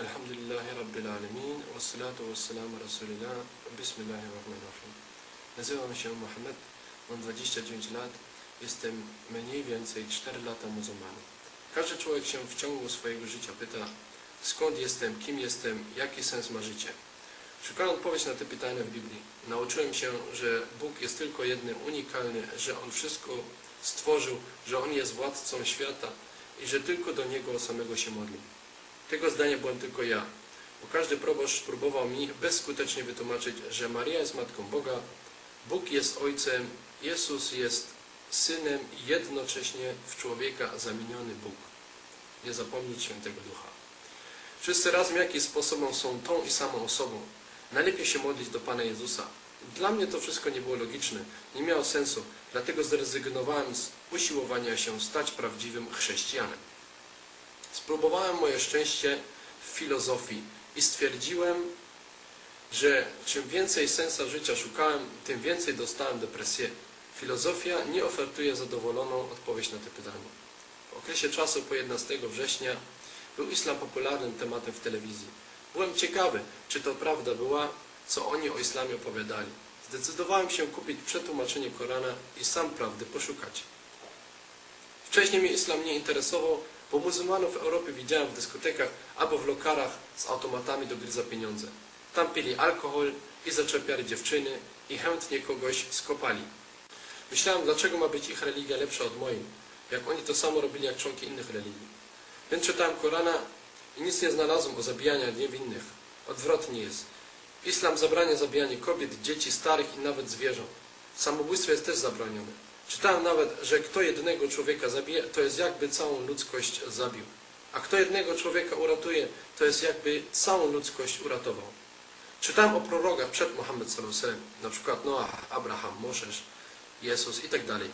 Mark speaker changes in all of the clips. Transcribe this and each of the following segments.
Speaker 1: Elhamdülillahi Rabbil Alemin. Ve salatu ve selamu Bismillahirrahmanirrahim. Nazywam się Mohamed. Mam 29 lat. Jestem mniej więcej 4 lata muzułmanem. Każdy człowiek się w ciągu swojego życia pyta, skąd jestem, kim jestem, jaki sens ma życie. Szukałem odpowiedzi na te pytania w Biblii. Nauczyłem się, że Bóg jest tylko jedny, unikalny, że On wszystko stworzył, że On jest władcą świata i że tylko do Niego samego się modlimy. Tego zdania byłem tylko ja, bo każdy proboszcz próbował mi bezskutecznie wytłumaczyć, że Maria jest Matką Boga, Bóg jest Ojcem, Jezus jest Synem i jednocześnie w człowieka zamieniony Bóg. Nie zapomnieć Świętego Ducha. Wszyscy razem jakimś sposobem są tą i samą osobą. Najlepiej się modlić do Pana Jezusa. Dla mnie to wszystko nie było logiczne, nie miało sensu, dlatego zrezygnowałem z usiłowania się stać prawdziwym chrześcijanem. Spróbowałem moje szczęście w filozofii i stwierdziłem, że czym więcej sensa życia szukałem, tym więcej dostałem depresję. Filozofia nie ofertuje zadowoloną odpowiedź na te pytania. W okresie czasu po 11 września był islam popularnym tematem w telewizji. Byłem ciekawy, czy to prawda była, co oni o islamie opowiadali. Zdecydowałem się kupić przetłumaczenie Korana i sam prawdy poszukać. Wcześniej mnie islam nie interesował, bo muzułmanów w Europie widziałem w dyskotekach albo w lokarach z automatami do gry za pieniądze. Tam pili alkohol i zaczepiali dziewczyny i chętnie kogoś skopali. Myślałem, dlaczego ma być ich religia lepsza od mojej, jak oni to samo robili jak członki innych religii. Więc czytałem Korana i nic nie znalazłem o zabijaniu niewinnych. Odwrotnie jest. Islam zabrania zabijanie kobiet, dzieci, starych i nawet zwierząt. Samobójstwo jest też zabronione. Czytałem nawet, że kto jednego człowieka zabije, to jest jakby całą ludzkość zabił. A kto jednego człowieka uratuje, to jest jakby całą ludzkość uratował. Czytałem o prorokach przed Muhammed sallallahu na przykład Noach, Abraham, Mosiesz, Jezus i tak dalej.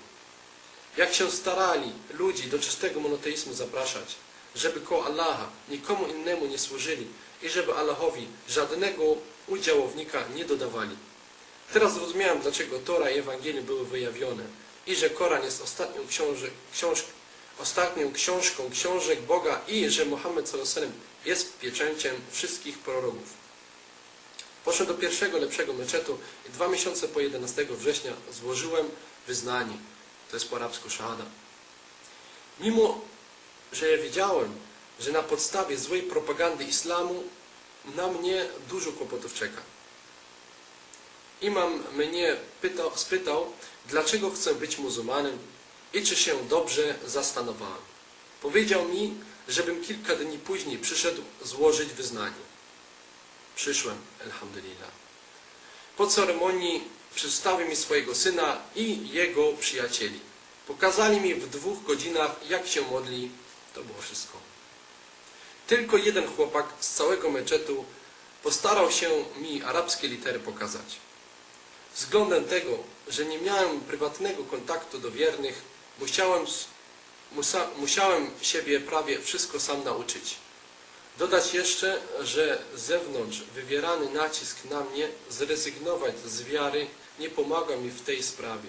Speaker 1: Jak się starali ludzi do czystego monoteizmu zapraszać, żeby koło Allaha nikomu innemu nie służyli i żeby Allahowi żadnego udziałownika nie dodawali. Teraz zrozumiałem, dlaczego Tora i Ewangelie były wyjawione i że Koran jest ostatnią, książek, książ, ostatnią książką książek Boga i że Muhammed sallallahu jest pieczęciem wszystkich proroków. Poszedłem do pierwszego lepszego meczetu i dwa miesiące po 11 września złożyłem wyznanie. To jest po arabsku szahada. Mimo, że ja wiedziałem, że na podstawie złej propagandy islamu na mnie dużo kłopotów czeka. Imam mnie pytał, spytał, dlaczego chcę być muzułmanem i czy się dobrze zastanowałem. Powiedział mi, żebym kilka dni później przyszedł złożyć wyznanie. Przyszłem, alhamdulillah. Po ceremonii przedstawił mi swojego syna i jego przyjacieli. Pokazali mi w dwóch godzinach, jak się modli. To było wszystko. Tylko jeden chłopak z całego meczetu postarał się mi arabskie litery pokazać. Względem tego, że nie miałem prywatnego kontaktu do wiernych, musiałem, musa, musiałem siebie prawie wszystko sam nauczyć. Dodać jeszcze, że z zewnątrz wywierany nacisk na mnie zrezygnować z wiary nie pomaga mi w tej sprawie.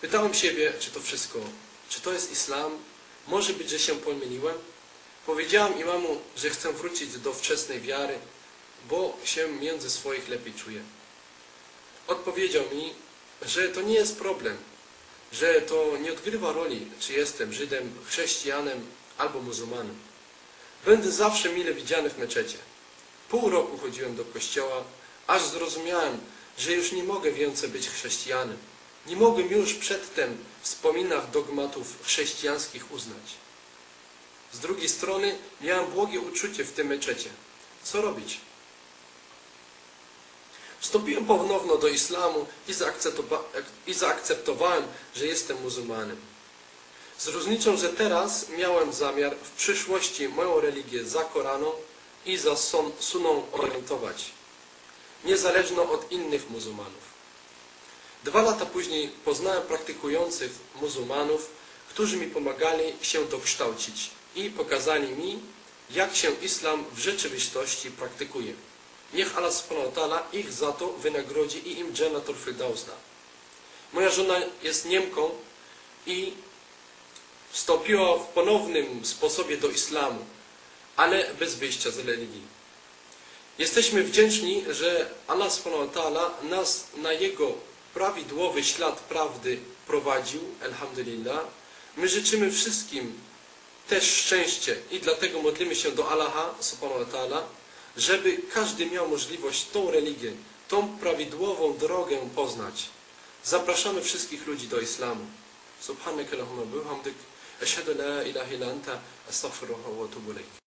Speaker 1: Pytałem siebie, czy to wszystko, czy to jest islam? Może być, że się pomyliłem? Powiedziałem imamu, że chcę wrócić do wczesnej wiary, bo się między swoich lepiej czuję. Odpowiedział mi, że to nie jest problem, że to nie odgrywa roli, czy jestem Żydem, chrześcijanem albo muzułmanem. Będę zawsze mile widziany w meczecie. Pół roku chodziłem do kościoła, aż zrozumiałem, że już nie mogę więcej być chrześcijanem. Nie mogłem już przedtem wspominach dogmatów chrześcijańskich uznać. Z drugiej strony miałem błogie uczucie w tym meczecie. Co robić? Wstąpiłem ponowno do islamu i, zaakceptowa i zaakceptowałem, że jestem muzułmanem. Z różnicą, że teraz miałem zamiar w przyszłości moją religię za Koraną i za Suną orientować, niezależną od innych muzułmanów. Dwa lata później poznałem praktykujących muzułmanów, którzy mi pomagali się dokształcić i pokazali mi, jak się islam w rzeczywistości praktykuje. Niech Allah subhanahu ich za to wynagrodzi i im Jannatul Firdaus da. Moja żona jest Niemką i wstąpiła w ponownym sposobie do islamu, ale bez wyjścia z religii. Jesteśmy wdzięczni, że Allah subhanahu wa nas na Jego prawidłowy ślad prawdy prowadził, alhamdulillah. My życzymy wszystkim też szczęście i dlatego modlimy się do Allaha subhanahu wa ta'ala, żeby każdy miał możliwość tą religię, tą prawidłową drogę poznać. Zapraszamy wszystkich ludzi do islamu. Subhanaka Allahumma bihamdik, ashhadu la ilaha illa anta, astaghfiruka wa atubu ilayk.